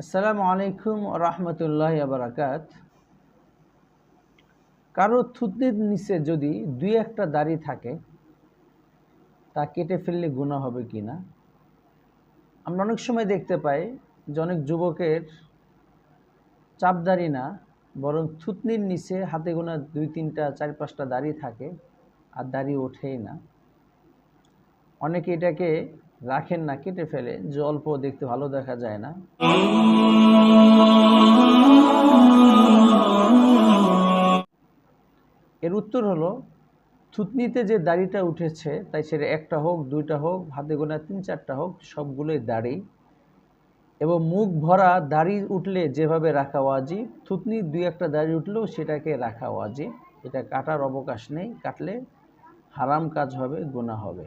আসসালামু আলাইকুম রহমতুল্লাহ বারাকাত। কারও থুতনির নিচে যদি দুই একটা দাড়ি থাকে, তা কেটে ফেললে গুণা হবে কি না? আমরা অনেক সময় দেখতে পাই যে অনেক যুবকের চাপ দাড়ি না, বরং থুতনির নিচে হাতে গোনা দুই, তিনটা, চার, পাঁচটা দাড়ি থাকে আর দাড়ি ওঠেই না। অনেকে এটাকে রাখেন না, কেটে ফেলে। যে অল্প দেখতে ভালো দেখা যায় না। এর উত্তর হলো, থুতনিতে যে দাড়িটা উঠেছে, তাই সেটা একটা হোক, দুইটা হোক, হাতে গোনা তিন চারটা হোক, সবগুলোই দাড়ি। এবং মুখ ভরা দাড়ি উঠলে যেভাবে রাখা ওয়াজিব, থুতনি দুই একটা দাড়ি উঠলেও সেটাকে রাখা ওয়াজিব। এটা কাটার অবকাশ নেই, কাটলে হারাম কাজ হবে, গোনা হবে।